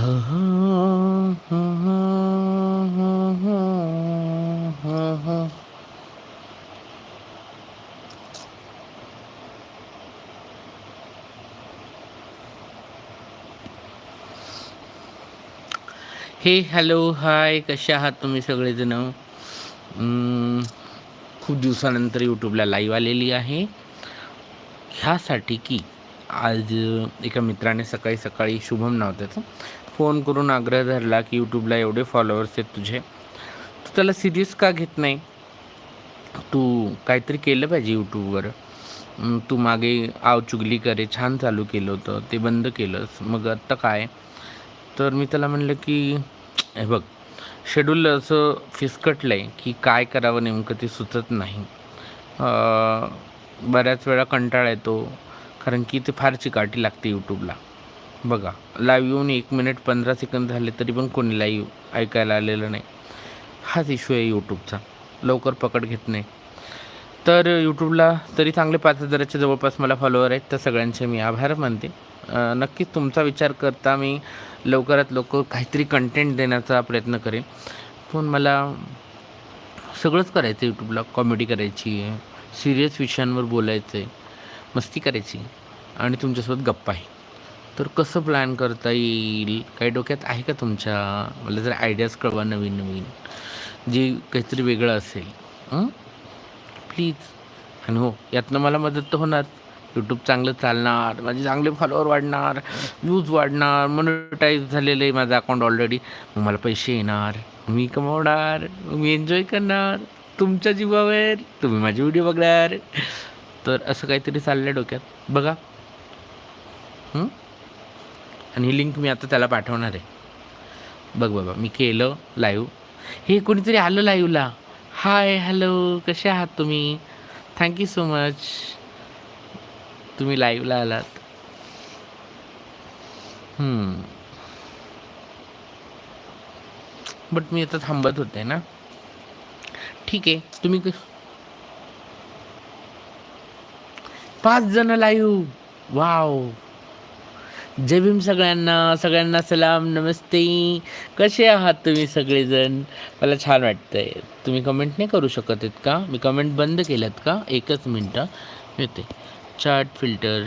हे hello hi कसे आहात तुम्ही सगळेजण? खूप दिवसानंतर यूट्यूबला लाईव्ह आलेली आहे. ह्यासाठी की आज एका मित्राने सकाळी सकाळी शुभम नाव त्याचं फोन करून आग्रह धरला की यूट्यूबला एवढे फॉलोअर्स आहेत तुझे तू त्याला सिरियस का घेत नाही? तू काहीतरी केलं पाहिजे यूट्यूबवर तू मागे आव चुगली करे छान चालू केलं होतं ते बंद केलंस मग आत्ता काय? तर मी त्याला म्हणलं की हे बघ शेड्यूल असं फिसकटलं आहे की काय करावं नेमकं ते सुचत नाही. बऱ्याच वेळा कंटाळा येतो कारण की ते फार चिकाटी लागते यूट्यूबला बघा लाईव्ह येऊन एक मिनिट पंधरा सेकंद झाले तरी पण कोणी लाईव्ह ऐकायला आलेलं नाही. हाच इश्यू आहे यूट्यूबचा लवकर पकड घेत नाही. तर यूट्यूबला तरी चांगले पाच हजाराच्या जवळपास मला फॉलोअर आहेत तर सगळ्यांचे मी आभार मानते. नक्कीच तुमचा विचार करता मी लवकरात लवकर काहीतरी कंटेंट देण्याचा प्रयत्न करेन. पण मला सगळंच करायचं आहे यूट्यूबला कॉमेडी करायची आहे सिरियस विषयांवर बोलायचं आहे मस्ती करायची. आणि तुमच्यासोबत गप्पा आहे. तर कसं प्लॅन करता येईल? काही डोक्यात आहे का तुमच्या? मला जर आयडियाज कळवा नवीन नवीन. जे काहीतरी वेगळं असेल. प्लीज आणि हो यातनं मला मदत तर होणार. यूट्यूब चांगलं चालणार माझे चांगले फॉलोअर वाढणार व्ह्यूज वाढणार मोनिटाईज झालेलं आहे माझं अकाउंट ऑलरेडी मग मला पैसे येणार मी कमवणार मी एन्जॉय करणार. तुमच्या जीवावर तुम्ही माझे व्हिडिओ बघणार. तर असं काहीतरी चाललं आहे डोक्यात. बघा. हं? आणि ही लिंक मी आता त्याला पाठवणार आहे. बघ बाबा मी केलं लाईव्ह हे कोणीतरी आलं लाईव्हला हाय हॅलो कसे आहात तुम्ही? थँक्यू सो मच तुम्ही लाईव्हला आलात. Hmm. बट मी आता थांबत होते ना. ठीक आहे तुम्ही पाच जण लाईव्ह वाव जय भीम सगळ्यांना सगळ्यांना सलाम नमस्ते. कसे आहात तुम्ही सगळेजण? मला छान वाटतंय. तुम्ही कमेंट नाही करू शकत आहेत का? मी कमेंट बंद केल्यात का? एकच मिनटं येते. Chart filter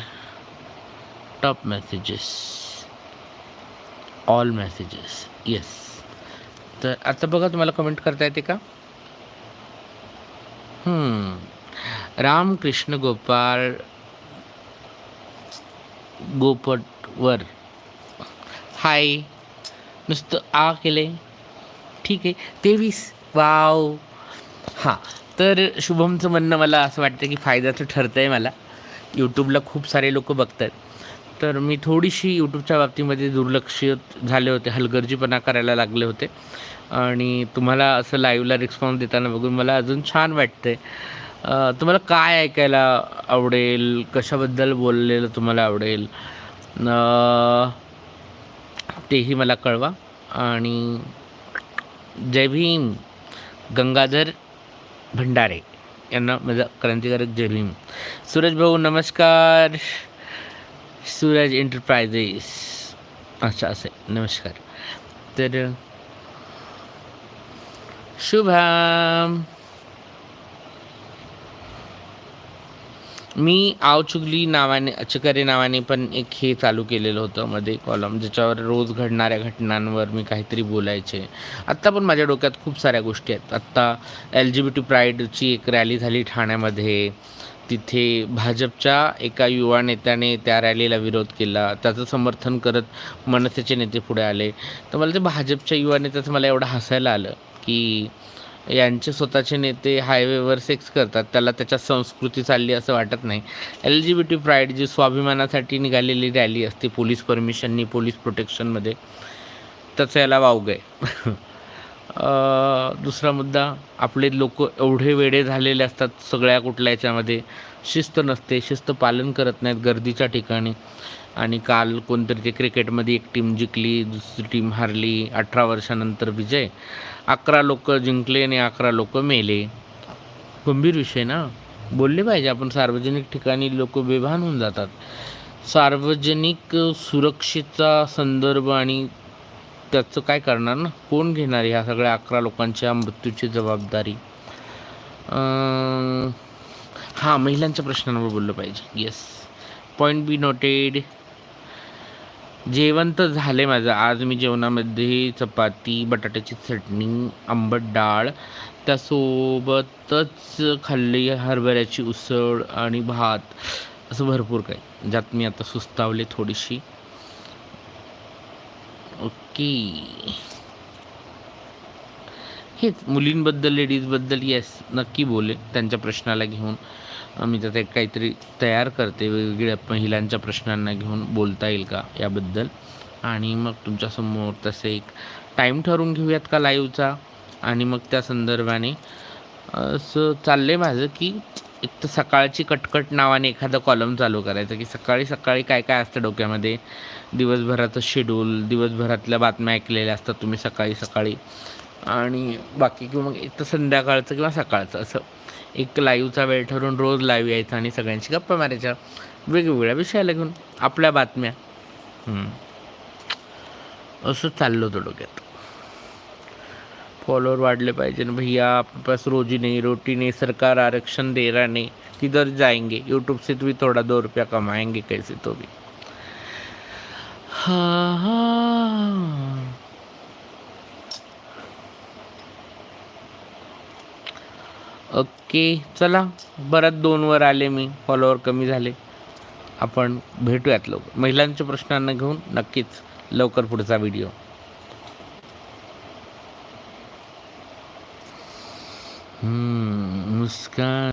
top messages all messages yes तर आता बघा तुम्हाला कमेंट करता येते का? रामकृष्ण गोपाळ गोपट वर. हाय. नुसतं आ केले ठीक आहे. तेवीस. वाव. हां. तर शुभमचं म्हणणं मला असं वाटतं की फायद्याचं ठरतं आहे मला यूट्यूबला खूप सारे लोक बघतात. तर मी थोडीशी यूट्यूबच्या बाबतीमध्ये दुर्लक्षित झाले होते. हलगर्जीपणा करायला लागले होते. आणि तुम्हाला असं लाईव्हला रिस्पॉन्स देताना बघून मला अजून छान वाटतं आहे तुम्हाला काय ऐकायला आवडेल? कशाबद्दल बोललेलं तुम्हाला आवडेल? तेही मला कळवा. आणि जय भीम गंगाधर भंडारे यांना माझा क्रांतिकारक जय भीम. सूरज भाऊ नमस्कार. सूरज एंटरप्राइजेस. अच्छा असे. नमस्कार. तर शुभम. मी आवचुगली नावाने अचकरे नावाने पण एक हे चालू केलेलं होतं मध्ये कॉलम ज्याच्यावर रोज घडणाऱ्या घटनांवर मी काहीतरी बोलायचे. आत्ता पण माझ्या डोक्यात खूप साऱ्या गोष्टी आहेत. आत्ता एल जी बी टी प्राईडची एक रॅली झाली ठाण्यामध्ये. तिथे भाजपच्या एका युवा नेत्याने त्या रॅलीला विरोध केला. त्याचं समर्थन करत मनसेचे नेते पुढे आले. तर मला ते भाजपच्या युवा नेत्याचं मला एवढं हसायला आलं की यांचे स्वतःचे नेते हायवेवर सेक्स करतात. त्याला त्याच्या संस्कृती चालली असं वाटत नाही. L G B T pride जी स्वाभिमानासाठी निघालेली रॅली असते पोलीस परमिशननी पोलीस प्रोटेक्शनमध्ये त्याचं याला वावग आहे. दुसरा मुद्दा आपले लोक एवढे वेडे झालेले असतात सगळ्या कुठल्या याच्यामध्ये. शिस्त नसते शिस्त पालन करत नाहीत गर्दीच्या ठिकाणी. आणि काल कोणतरी ते क्रिकेटमध्ये एक टीम जिंकली दुसरी टीम हारली अठरा वर्षानंतर विजय. अकरा लोक जिंकले आणि अकरा लोक मेले. गंभीर विषय ना? बोलले पाहिजे आपण सार्वजनिक ठिकाणी लोक बेभान होऊन जातात. सार्वजनिक सुरक्षेचा संदर्भ आणि त्याचं काय करणार ना? कोण घेणार ह्या सगळ्या अकरा लोकांच्या मृत्यूची जबाबदारी? हां महिलांच्या प्रश्नांवर बोललं पाहिजे. येस पॉईंट बी नोटेड जेवण तर झाले माझं. आज मी जेवणामध्ये चपाती बटाट्याची चटणी आंबट डाळ त्यासोबतच खाल्ली हरभऱ्याची उसळ आणि भात. असं भरपूर काही. ज्यात मी आता सुस्तावले थोडीशी. ओके. हेच मुलींबद्दल लेडीजबद्दल येस नक्की बोले त्यांच्या प्रश्नाला घेऊन. मी त्यात काहीतरी तयार करते वेगवेगळ्या महिलांच्या प्रश्नांना घेऊन बोलता येईल का याबद्दल? आणि मग तुमच्यासमोर तसे एक टाईम ठरवून घेऊयात का लाईव्हचा आणि मग त्या संदर्भाने असं चाललं आहे माझं की एक तर सकाळची कटकट नावाने एखादं कॉलम चालू करायचं की सकाळी सकाळी काय काय असतं डोक्यामध्ये? दिवसभराचं शेड्यूल दिवसभरातल्या बातम्या ऐकलेल्या असतात तुम्ही सकाळी सकाळी आणि बाकी किंवा मग एक तर संध्याकाळचं किंवा सकाळचं असं एक लाईव्हचा वेळ ठरवून रोज लाईव्ह यायचा आणि सगळ्यांशी गप्पा मारायच्या. वेगवेगळ्या विषयाला घेऊन आपल्या बातम्या. असं चाललं होतं डोक्यात. फॉलोअर वाढले पाहिजे. ना भैया आपके पास रोजी नाही रोटी नाही सरकार आरक्षण दे रहा नहीं. किधर जाएंगे यूट्यूब से तो भी थोड़ा दो रुपया कमाएंगे कैसे तो भी. हाँ हाँ. ओके चला. बराच दोनवर आले मी. फॉलोअर कमी झाले. आपण भेटूयात लवकर. महिलांच्या प्रश्नांना घेऊन नक्कीच लवकर पुढचा व्हिडिओ मुस्कान